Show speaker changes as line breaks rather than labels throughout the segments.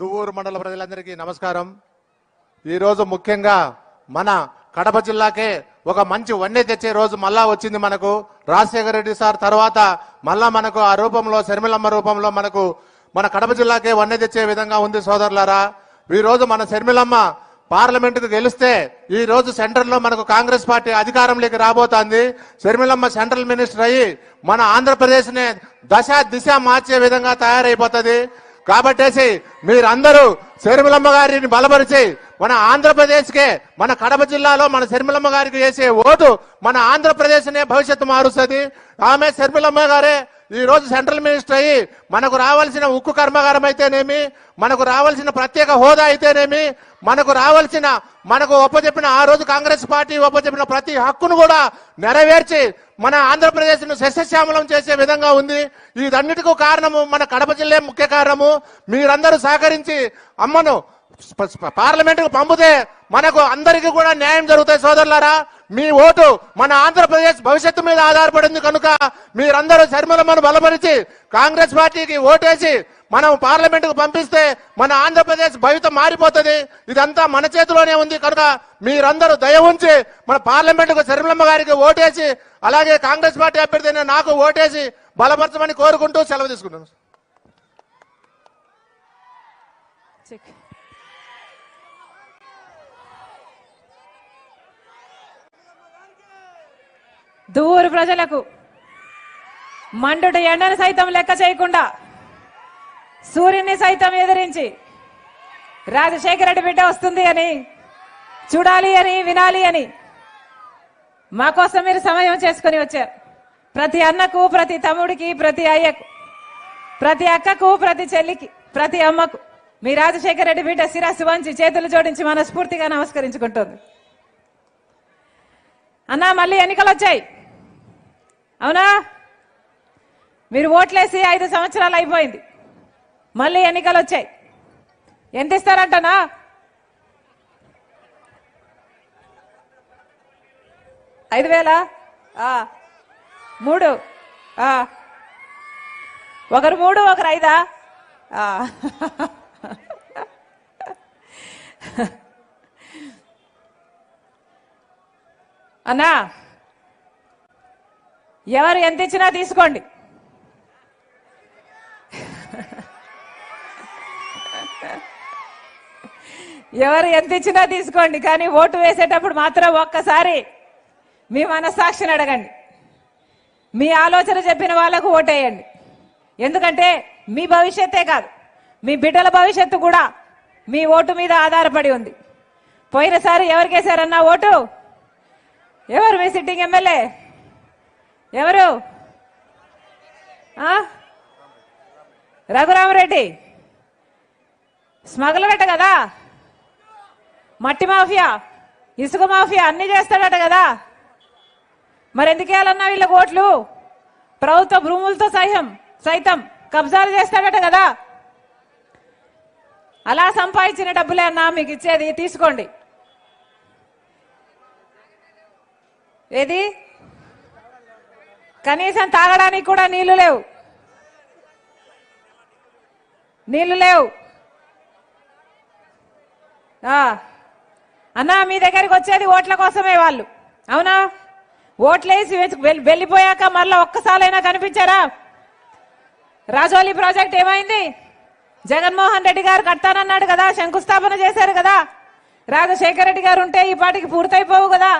దువ్వూరు మండల ప్రజలందరికీ నమస్కారం. ఈరోజు ముఖ్యంగా మన కడప జిల్లాకే ఒక మంచి వన్నె తెచ్చే రోజు మళ్ళా వచ్చింది మనకు. రాజశేఖర రెడ్డి సార్ తర్వాత మళ్ళా మనకు ఆ రూపంలో శర్మిలమ్మ రూపంలో మనకు మన కడప జిల్లాకే వన్నె తెచ్చే విధంగా ఉంది సోదరులారా. ఈరోజు మన శర్మిలమ్మ పార్లమెంటుకు గెలిస్తే ఈ రోజు మనకు కాంగ్రెస్ పార్టీ అధికారంలోకి రాబోతోంది. శర్మిలమ్మ సెంట్రల్ మినిస్టర్ అయ్యి మన ఆంధ్రప్రదేశ్నే దశ దిశ మార్చే విధంగా తయారైపోతుంది. కాబట్టేసి మీరందరూ శర్మిలమ్మ గారిని బలపరిచి మన ఆంధ్రప్రదేశ్కే మన కడప జిల్లాలో మన శర్మిలమ్మ గారికి వేసే ఓటు మన ఆంధ్రప్రదేశ్నే భవిష్యత్తు మారుస్తుంది. ఆమె శర్మిలమ్మ గారే ఈ రోజు సెంట్రల్ మినిస్టర్ అయ్యి మనకు రావాల్సిన ఉక్కు కర్మాగారం అయితేనేమి మనకు రావాల్సిన ప్రత్యేక హోదా అయితేనేమి మనకు రావాల్సిన మనకు ఒప్పచెప్పిన ఆ రోజు కాంగ్రెస్ పార్టీ ఒప్పచెప్పిన ప్రతి హక్కును కూడా నెరవేర్చి మన ఆంధ్రప్రదేశ్ను సస్యశ్యామలం చేసే విధంగా ఉంది. ఇదన్నిటికూ కారణము మన కడప జిల్లే ముఖ్య కారణము. మీరందరూ సహకరించి అమ్మను పార్లమెంటుకు పంపితే మనకు అందరికీ కూడా న్యాయం జరుగుతాయి సోదరులారా. మీ ఓటు మన ఆంధ్రప్రదేశ్ భవిష్యత్తు మీద ఆధారపడింది కనుక మీరందరూ శర్మలమ్మను బలపరిచి కాంగ్రెస్ పార్టీకి ఓటేసి మనం పార్లమెంట్కు పంపిస్తే మన ఆంధ్రప్రదేశ్ భవితం మారిపోతుంది. ఇదంతా మన చేతిలోనే ఉంది కనుక మీరందరూ దయ ఉంచి మన పార్లమెంట్కు శర్మలమ్మ గారికి ఓటేసి అలాగే కాంగ్రెస్ పార్టీ అభ్యర్థి నాకు ఓటేసి బలపరచమని కోరుకుంటూ సెలవు తీసుకుంటున్నాను.
దూరు ప్రజలకు మండుడు ఎండను సైతం లెక్క చేయకుండా సూర్యుని సైతం ఎదిరించి రాజశేఖర రెడ్డి బిడ్డ వస్తుంది అని చూడాలి అని వినాలి అని మా కోసం మీరు సమయం చేసుకుని వచ్చారు. ప్రతి అన్నకు ప్రతి తమ్ముడికి ప్రతి అయ్యకు ప్రతి అక్కకు ప్రతి చెల్లికి ప్రతి అమ్మకు మీ రాజశేఖర రెడ్డి బిడ్డ శిరస్సు వంచి చేతులు జోడించి మనస్ఫూర్తిగా నమస్కరించుకుంటుంది. అన్నా మళ్ళీ ఎన్నికలు వచ్చాయి అవునా? మీరు ఓట్లేసి ఐదు సంవత్సరాలు అయిపోయింది. మళ్ళీ ఎన్నికలు వచ్చాయి ఎంత ఇస్తారంటనా? ఐదు వేలా? మూడు. ఒకరు మూడు ఒకరు ఐదా? అన్నా. ఎవరు ఎంత ఇచ్చినా తీసుకోండి. ఎవరు ఎంత ఇచ్చినా తీసుకోండి కానీ ఓటు వేసేటప్పుడు మాత్రం ఒక్కసారి మీ మనస్సాక్షిని అడగండి. మీ ఆలోచన చెప్పిన వాళ్ళకు ఓటేయండి. ఎందుకంటే మీ భవిష్యత్తే కాదు మీ బిడ్డల భవిష్యత్తు కూడా మీ ఓటు మీద ఆధారపడి ఉంది. పోయినసారి ఎవరికేసారన్నా ఓటు? ఎవరు మీ సిట్టింగ్ ఎమ్మెల్యే? ఎవరు? రఘురామరెడ్డి. స్మగ్లర్ కదా? మట్టి మాఫియా ఇసుక మాఫియా అన్ని చేస్తాడట కదా? మరి ఎందుకు వీళ్ళ కోట్లు ప్రభుత్వ భూములతో సైతం సైతం కబ్జాలు చేస్తాడట కదా? అలా సంపాదించిన డబ్బులే అన్నా మీకు ఇచ్చేది తీసుకోండి. ఏది? కనీసం తాగడానికి కూడా నీళ్ళు లేవు. నీళ్ళు లేవు. అన్నా మీ దగ్గరికి వచ్చేది ఓట్ల కోసమే వాళ్ళు. అవునా? ఓట్లేసి వెళ్ళిపోయాక మళ్ళీ ఒక్కసారైనా కనిపించారా? రాజోలి ప్రాజెక్ట్ ఏమైంది? జగన్మోహన్ రెడ్డి గారు కడతానన్నాడు కదా శంకుస్థాపన చేశారు కదా. రాజశేఖర రెడ్డి గారు ఉంటే ఈ పాటికి పూర్తయిపోవు కదా.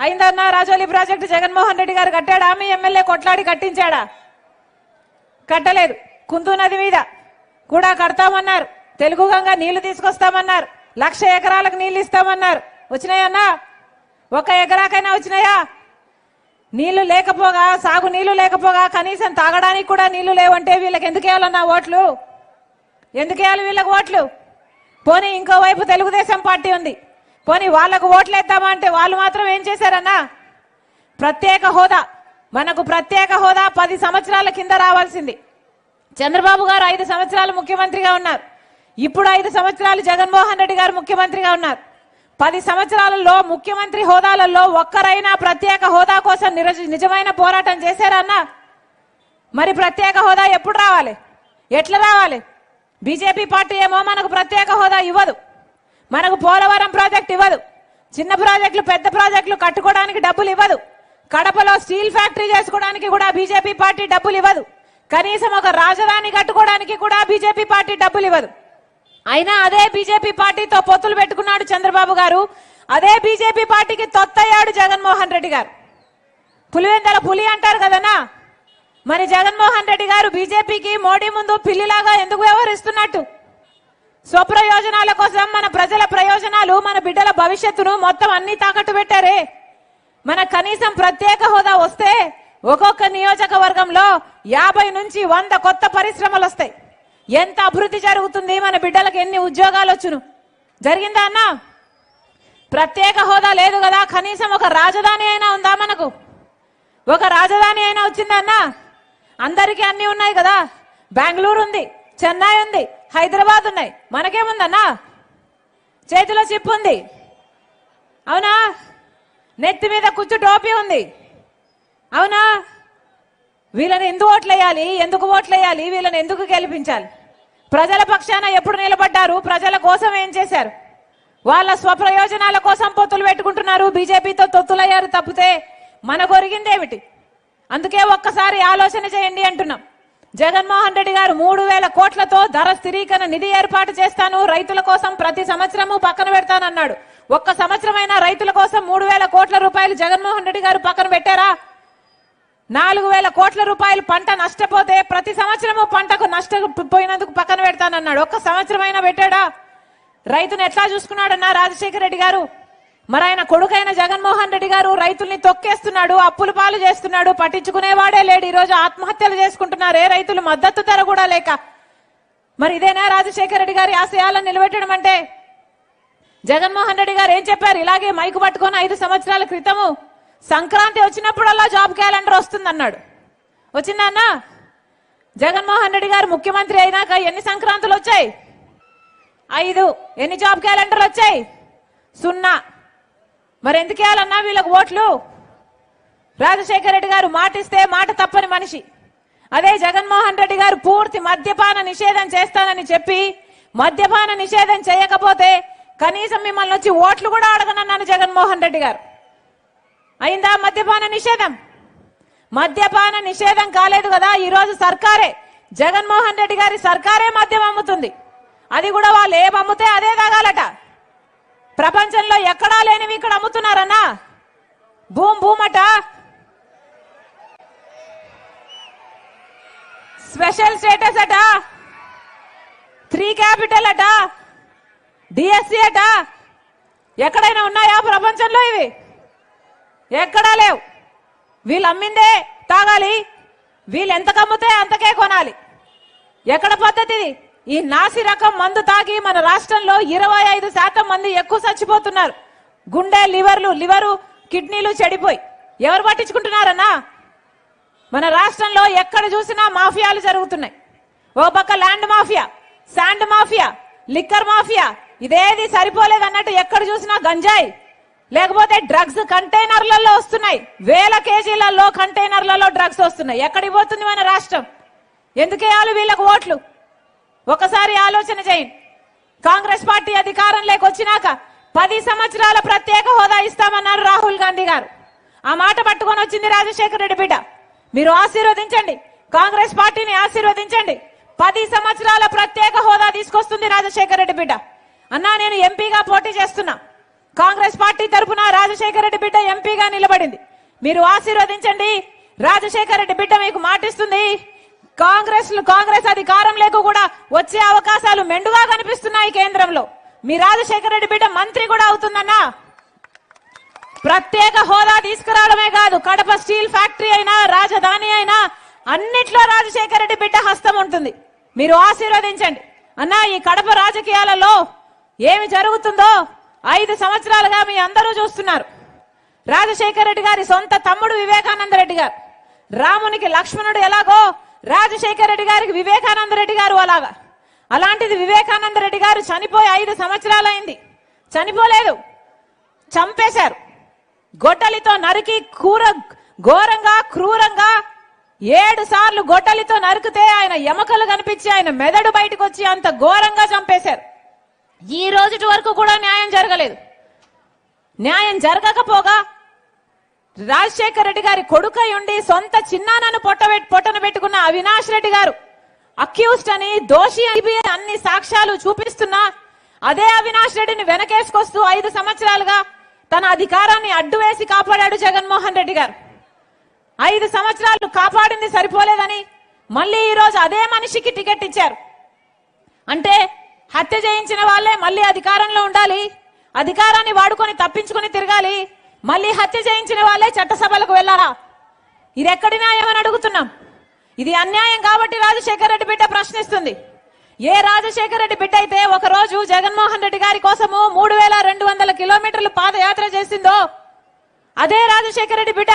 అయిందన్నా రాజోలి ప్రాజెక్టు జగన్మోహన్ రెడ్డి గారు కట్టాడా? మీ ఎమ్మెల్యే కొట్లాడి కట్టించాడా? కట్టలేదు. కుందు నది మీద కూడా కడతామన్నారు. తెలుగు గంగ నీళ్ళు తీసుకొస్తామన్నారు. లక్ష ఎకరాలకు నీళ్ళు ఇస్తామన్నారు. వచ్చినాయన్నా? ఒక ఎకరాకైనా వచ్చినాయా? నీళ్ళు లేకపోగా సాగు నీళ్ళు లేకపోగా కనీసం తాగడానికి కూడా నీళ్ళు లేవంటే వీళ్ళకి ఎందుకు వేయాలన్నా ఓట్లు? ఎందుకు వేయాలి వీళ్ళకి ఓట్లు? పోనీ ఇంకోవైపు తెలుగుదేశం పార్టీ ఉంది. పోనీ వాళ్ళకు ఓట్లు వేద్దామా అంటే వాళ్ళు మాత్రం ఏం చేశారన్నా? ప్రత్యేక హోదా. మనకు ప్రత్యేక హోదా పది సంవత్సరాల కింద రావాల్సింది. చంద్రబాబు గారు ఐదు సంవత్సరాలు ముఖ్యమంత్రిగా ఉన్నారు. ఇప్పుడు ఐదు సంవత్సరాలు జగన్మోహన్ రెడ్డి గారు ముఖ్యమంత్రిగా ఉన్నారు. పది సంవత్సరాలలో ముఖ్యమంత్రి హోదాలలో ఒక్కరైనా ప్రత్యేక హోదా కోసం నిరజ- నిజమైన పోరాటం చేశారన్నా మరి ప్రత్యేక హోదా ఎప్పుడు రావాలి? ఎట్లా రావాలి? బీజేపీ పార్టీ ఏమో మనకు ప్రత్యేక హోదా ఇవ్వదు. మనకు పోలవరం ప్రాజెక్ట్ ఇవ్వదు. చిన్న ప్రాజెక్టులు పెద్ద ప్రాజెక్టులు కట్టుకోవడానికి డబ్బులు ఇవ్వదు. కడపలో స్టీల్ ఫ్యాక్టరీ చేసుకోవడానికి కూడా బీజేపీ పార్టీ డబ్బులు ఇవ్వదు. కనీసం ఒక రాజధాని కట్టుకోవడానికి కూడా బీజేపీ పార్టీ డబ్బులు ఇవ్వదు. అయినా అదే బీజేపీ పార్టీతో పొత్తులు పెట్టుకున్నాడు చంద్రబాబు గారు. అదే బీజేపీ పార్టీకి తొత్తయ్యాడు జగన్మోహన్ రెడ్డి గారు. పులివెందల పులి అంటారు కదనా? మరి జగన్మోహన్ రెడ్డి గారు బీజేపీకి మోడీ ముందు పిల్లిలాగా ఎందుకు వ్యవహరిస్తున్నట్టు? స్వప్రయోజనాల కోసం మన ప్రజల ప్రయోజనాలు మన బిడ్డల భవిష్యత్తును మొత్తం అన్ని తాకట్టు పెట్టారే మన కనీసం ప్రత్యేక హోదా వస్తే ఒక్కొక్క నియోజకవర్గంలో యాభై నుంచి వంద కొత్త పరిశ్రమలు వస్తాయి. ఎంత అభివృద్ధి జరుగుతుంది మన బిడ్డలకు ఎన్ని ఉద్యోగాలు వచ్చును? జరిగిందా అన్నా? ప్రత్యేక హోదా లేదు కదా కనీసం ఒక రాజధాని అయినా ఉందా మనకు? ఒక రాజధాని అయినా వచ్చిందన్నా అందరికీ అన్ని ఉన్నాయి కదా బెంగళూరు ఉంది చెన్నై ఉంది హైదరాబాద్ ఉన్నాయి. మనకేముందన్నా? చేతిలో చిప్ ఉంది. అవునా? నెత్తి మీద కుచ్చు టోపీ ఉంది. అవునా? వీళ్ళని ఎందుకు ఓట్లేయాలి? ఎందుకు ఓట్లేయాలి? వీళ్ళని ఎందుకు గెలిపించాలి? ప్రజల పక్షాన ఎప్పుడు నిలబడ్డారు? ప్రజల కోసం ఏం చేశారు? వాళ్ళ స్వప్రయోజనాల కోసం పొత్తులు పెట్టుకుంటున్నారు. బీజేపీతో తొత్తులయ్యారు తప్పితే మన కొరిగిందేమిటి అందుకే ఒక్కసారి ఆలోచన చేయండి అంటున్నాం. జగన్మోహన్ రెడ్డి గారు మూడు వేల కోట్లతో ధర స్థిరీకరణ నిధి ఏర్పాటు చేస్తాను. రైతుల కోసం ప్రతి సంవత్సరము పక్కన పెడతానన్నాడు. ఒక్క సంవత్సరమైనా రైతుల కోసం మూడు వేల కోట్ల రూపాయలు జగన్మోహన్ రెడ్డి గారు పక్కన పెట్టారా? నాలుగు వేల కోట్ల రూపాయలు పంట నష్టపోతే ప్రతి సంవత్సరము పంటకు నష్టపోయినందుకు పక్కన పెడతానన్నాడు. ఒక్క సంవత్సరమైనా పెట్టాడా? రైతును ఎట్లా చూసుకున్నాడన్నా రాజశేఖర రెడ్డి గారు? మరి ఆయన కొడుకైన జగన్మోహన్ రెడ్డి గారు రైతుల్ని తొక్కేస్తున్నాడు అప్పులు పాలు చేస్తున్నాడు పట్టించుకునేవాడే లేడు. ఈ రోజు ఆత్మహత్యలు చేసుకుంటున్నారే రైతులు మద్దతు ధర కూడా లేక. మరి ఇదేనా రాజశేఖర రెడ్డి గారి ఆశయాలను నిలబెట్టడం అంటే? జగన్మోహన్ రెడ్డి గారు ఏం చెప్పారు? ఇలాగే మైకు పట్టుకొని ఐదు సంవత్సరాల క్రితము సంక్రాంతి వచ్చినప్పుడల్లా జాబ్ క్యాలెండర్ వస్తుందన్నాడు. వచ్చిందా అన్న? జగన్మోహన్ రెడ్డి గారు ముఖ్యమంత్రి అయినాక ఎన్ని సంక్రాంతులు వచ్చాయి? ఐదు. ఎన్ని జాబ్ క్యాలెండర్లు వచ్చాయి? సున్నా. మరి ఎందుకు వేయాలన్నా వీళ్ళకి ఓట్లు? రాజశేఖర రెడ్డి గారు మాటిస్తే మాట తప్పని మనిషి. అదే జగన్మోహన్ రెడ్డి గారు పూర్తి మద్యపాన నిషేధం చేస్తానని చెప్పి మద్యపాన నిషేధం చేయకపోతే కనీసం మిమ్మల్ని వచ్చి ఓట్లు కూడా అడగనన్నాను జగన్మోహన్ రెడ్డి గారు. అయిందా మద్యపాన నిషేధం? మద్యపాన నిషేధం కాలేదు కదా ఈరోజు సర్కారే జగన్మోహన్ రెడ్డి గారి సర్కారే మద్యం అమ్ముతుంది. అది కూడా వాళ్ళు ఏం అమ్ముతే అదే తాగాలట. ప్రపంచంలో ఎక్కడా లేనివి ఇక్కడ అమ్ముతున్నారన్నా? భూమ్ భూమట? స్పెషల్ స్టేటస్ అట? త్రీ క్యాపిటల్ అట? డిఎస్సి అట? ఎక్కడైనా ఉన్నాయా ప్రపంచంలో ఇవి? ఎక్కడా లేవు. వీళ్ళు అమ్మిందే తాగాలి. వీళ్ళు ఎంత అంతకే కొనాలి. ఎక్కడ పద్ధతిది ఈ నాసి రకం మందు తాగి మన రాష్ట్రంలో ఇరవై ఐదు శాతం మంది ఎక్కువ చచ్చిపోతున్నారు. గుండె లివర్లు లివరు కిడ్నీలు చెడిపోయి. ఎవరు పట్టించుకుంటున్నారన్నా? మన రాష్ట్రంలో ఎక్కడ చూసినా మాఫియాలు జరుగుతున్నాయి. ఓ పక్క land mafia sand mafia liquor mafia ఇదేది సరిపోలేదు అన్నట్టు ఎక్కడ చూసినా గంజాయి. లేకపోతే డ్రగ్స్ కంటైనర్లలో వస్తున్నాయి. వేల కేజీలలో కంటైనర్లలో డ్రగ్స్ వస్తున్నాయి. ఎక్కడికి పోతుంది మన రాష్ట్రం? ఎందుకేయాలి వీళ్ళకు ఓట్లు? ఒకసారి ఆలోచన చేయండి. కాంగ్రెస్ పార్టీ అధికారంలోకి వచ్చినాక పది సంవత్సరాల ప్రత్యేక హోదా ఇస్తామన్నారు రాహుల్ గాంధీ గారు. ఆ మాట పట్టుకొని వచ్చింది రాజశేఖర రెడ్డి బిడ్డ. మీరు ఆశీర్వదించండి. కాంగ్రెస్ పార్టీని ఆశీర్వదించండి. పది సంవత్సరాల ప్రత్యేక హోదా తీసుకొస్తుంది రాజశేఖర రెడ్డి బిడ్డ. అన్నా నేను ఎంపీగా పోటీ చేస్తున్నా. కాంగ్రెస్ పార్టీ తరఫున రాజశేఖర రెడ్డి బిడ్డ ఎంపీగా నిలబడింది. మీరు ఆశీర్వదించండి. రాజశేఖర రెడ్డి బిడ్డ మీకు మాటిస్తుంది. కాంగ్రెస్ కాంగ్రెస్ అధికారం లేక కూడా వచ్చే అవకాశాలు మెండుగా కనిపిస్తున్నాయి కేంద్రంలో. మీ రాజశేఖర రెడ్డి బిడ్డ మంత్రి కూడా అవుతుందన్నా. ప్రత్యేక హోదా తీసుకురావడమే కాదు కడప స్టీల్ ఫ్యాక్టరీ అయినా రాజధాని అయినా అన్నిట్లో రాజశేఖర రెడ్డి బిడ్డ హస్తం ఉంటుంది. మీరు ఆశీర్వదించండి. అన్నా ఈ కడప రాజకీయాలలో ఏమి జరుగుతుందో ఐదు సంవత్సరాలుగా మీ అందరూ చూస్తున్నారు. రాజశేఖర రెడ్డి గారి సొంత తమ్ముడు వివేకానంద రెడ్డి గారు. రామునికి లక్ష్మణుడు ఎలాగో రాజశేఖర రెడ్డి గారికి వివేకానంద రెడ్డి గారు అలాగా అలాంటిది వివేకానంద రెడ్డి గారు చనిపోయి ఐదు సంవత్సరాలైంది. చనిపోలేదు. చంపేశారు. గొడ్డలితో నరికి కూర ఘోరంగా క్రూరంగా ఏడు సార్లు గొడ్డలితో నరికితే ఆయన ఎమకలు కనిపించి ఆయన మెదడు బయటకు వచ్చి అంత ఘోరంగా చంపేశారు. ఈ రోజుటి వరకు కూడా న్యాయం జరగలేదు. న్యాయం జరగకపోగా రాజశేఖర రెడ్డి గారి కొడుకై ఉండి సొంత చిన్నానను పొట్టబెట్టి పొట్టను పెట్టుకున్న అవినాష్ రెడ్డి గారు అక్యూస్డ్ అని దోషి అని అన్ని సాక్ష్యాలు చూపిస్తున్నా అదే అవినాష్ రెడ్డిని వెనకేసుకొస్తూ ఐదు సంవత్సరాలుగా తన అధికారాన్ని అడ్డు వేసి కాపాడాడు జగన్మోహన్ రెడ్డి గారు. ఐదు సంవత్సరాలు కాపాడింది సరిపోలేదని మళ్ళీ ఈ రోజు అదే మనిషికి టికెట్ ఇచ్చారు. అంటే హత్య చేయించిన వాళ్ళే మళ్ళీ అధికారంలో ఉండాలి అధికారాన్ని వాడుకొని తప్పించుకొని తిరగాలి మళ్ళీ హత్య చేయించిన వాళ్ళే చట్టసభలకు వెళ్ళాలా? ఇది ఎక్కడి న్యాయం అని అడుగుతున్నాం. ఇది అన్యాయం కాబట్టి రాజశేఖర రెడ్డి బిడ్డ ప్రశ్నిస్తుంది. ఏ రాజశేఖర రెడ్డి బిడ్డ అయితే ఒక రోజు జగన్మోహన్ రెడ్డి గారి కోసము మూడు వేల రెండు వందల కిలోమీటర్లు పాదయాత్ర చేసిందో అదే రాజశేఖర రెడ్డి బిడ్డ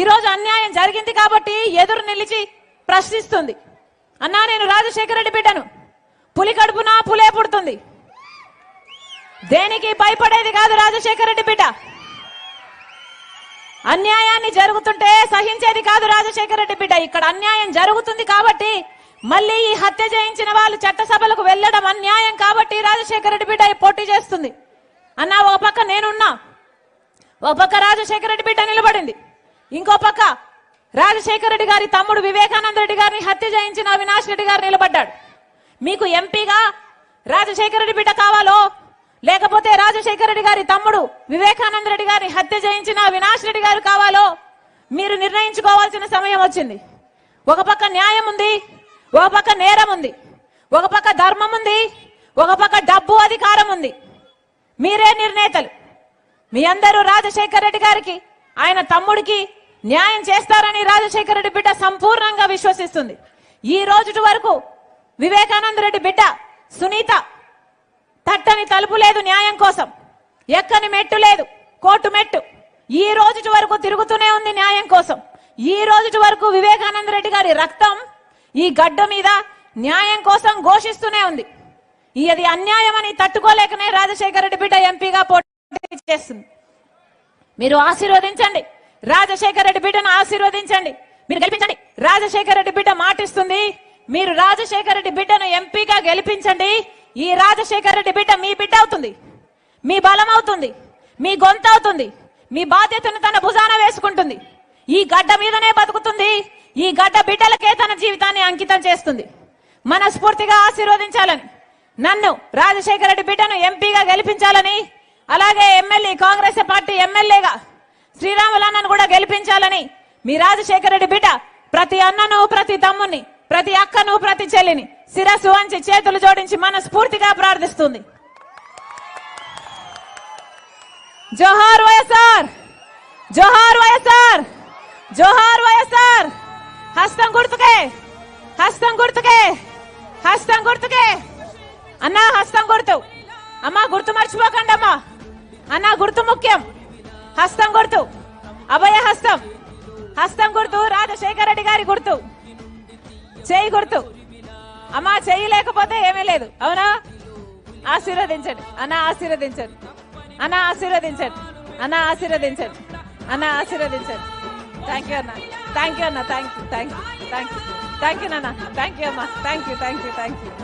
ఈ రోజు అన్యాయం జరిగింది కాబట్టి ఎదురు నిలిచి ప్రశ్నిస్తుంది. అన్నా నేను రాజశేఖర రెడ్డి బిడ్డను. పులి కడుపున పులే పుడుతుంది. దేనికి భయపడేది కాదు రాజశేఖర రెడ్డి బిడ్డ. అన్యాయాన్ని జరుగుతుంటే సహించేది కాదు రాజశేఖర రెడ్డి బిడ్డ. ఇక్కడ అన్యాయం జరుగుతుంది కాబట్టి మళ్ళీ ఈ హత్య చేయించిన వాళ్ళు చట్టసభలకు వెళ్ళడం అన్యాయం కాబట్టి రాజశేఖర రెడ్డి బిడ్డ పోటీ చేస్తుంది. అన్నా ఓ పక్క నేనున్నా. ఓ పక్క రాజశేఖర రెడ్డి బిడ్డ నిలబడింది. ఇంకో పక్క రాజశేఖర రెడ్డి గారి తమ్ముడు వివేకానంద రెడ్డి గారిని హత్య చేయించిన అవినాష్ రెడ్డి గారు నిలబడ్డాడు. మీకు ఎంపీగా రాజశేఖర రెడ్డి బిడ్డ కావాలో లేకపోతే రాజశేఖర రెడ్డి గారి తమ్ముడు వివేకానంద రెడ్డి గారిని హత్య చేయించిన వినాశ్ రెడ్డి గారు కావాలో మీరు నిర్ణయించుకోవాల్సిన సమయం వచ్చింది. ఒక పక్క న్యాయం ఉంది ఒక పక్క నేరం ఉంది ఒక పక్క ధర్మం ఉంది ఒక పక్క డబ్బు అధికారం ఉంది. మీరే నిర్ణేతలు. మీ అందరూ రాజశేఖర రెడ్డి గారికి ఆయన తమ్ముడికి న్యాయం చేస్తారని రాజశేఖర రెడ్డి బిడ్డ సంపూర్ణంగా విశ్వసిస్తుంది. ఈ రోజుటి వరకు వివేకానంద రెడ్డి బిడ్డ సునీత తట్టని తలుపు లేదు న్యాయం కోసం. ఎక్కని మెట్టు లేదు కోర్టు మెట్టు. ఈ రోజుటి వరకు తిరుగుతూనే ఉంది న్యాయం కోసం. ఈ రోజుటి వరకు వివేకానంద రెడ్డి గారి రక్తం ఈ గడ్డ మీద న్యాయం కోసం ఘోషిస్తూనే ఉంది. ఈ అది అన్యాయం అని తట్టుకోలేకనే రాజశేఖర రెడ్డి బిడ్డ ఎంపీగా పోటీ చేస్తుంది. మీరు ఆశీర్వదించండి. రాజశేఖర రెడ్డి బిడ్డను ఆశీర్వదించండి. మీరు గెలిపించండి. రాజశేఖర రెడ్డి బిడ్డ మాటిస్తుంది. మీరు రాజశేఖర రెడ్డి బిడ్డను ఎంపీగా గెలిపించండి. ఈ రాజశేఖర రెడ్డి బిడ్డ మీ బిడ్డ అవుతుంది. మీ బలం అవుతుంది. మీ గొంత అవుతుంది. మీ బాధ్యతను తన భుజాన వేసుకుంటుంది. ఈ గడ్డ మీదనే బతుకుతుంది. ఈ గడ్డ బిడ్డలకే తన జీవితాన్ని అంకితం చేస్తుంది. మనస్ఫూర్తిగా ఆశీర్వదించాలని నన్ను రాజశేఖర రెడ్డి బిడ్డను ఎంపీగా గెలిపించాలని అలాగే ఎమ్మెల్యే కాంగ్రెస్ పార్టీ ఎమ్మెల్యేగా శ్రీరాములన్నను కూడా గెలిపించాలని మీ రాజశేఖర రెడ్డి బిడ్డ ప్రతి అన్నను ప్రతి తమ్ముని ప్రతి అక్కను ప్రతి చెల్లిని శిరస్సు వంచి చేతులు జోడించి మనస్ఫూర్తిగా ప్రార్థిస్తుంది. జోహార్ వైఎస్ఆర్! జోహార్ వైఎస్ఆర్! జోహార్ వైఎస్ఆర్! హస్తం గుర్తుకే! హస్తం గుర్తుకే! హస్తం గుర్తుకే! అన్నా హస్తం గుర్తు. అమ్మా గుర్తు మర్చిపోకండి అమ్మా అన్నా గుర్తు ముఖ్యం. హస్తం గుర్తు. అభయ హస్తం. హస్తం గుర్తు రాజశేఖర రెడ్డి గారి గుర్తు. చేయి గుర్తు. అమ్మా చేయలేకపోతే ఏమీ లేదు. అవునా? ఆశీర్వదించండి. అన్న ఆశీర్వదించండి. అన్న ఆశీర్వదించండి. అన్న ఆశీర్వదించండి. అన్న ఆశీర్వదించండి. థ్యాంక్ యూ అన్న. థ్యాంక్ యూ అన్న. Thank you thank you thank you thank you నాన్న. థ్యాంక్ యూ అమ్మా. Thank you thank you thank you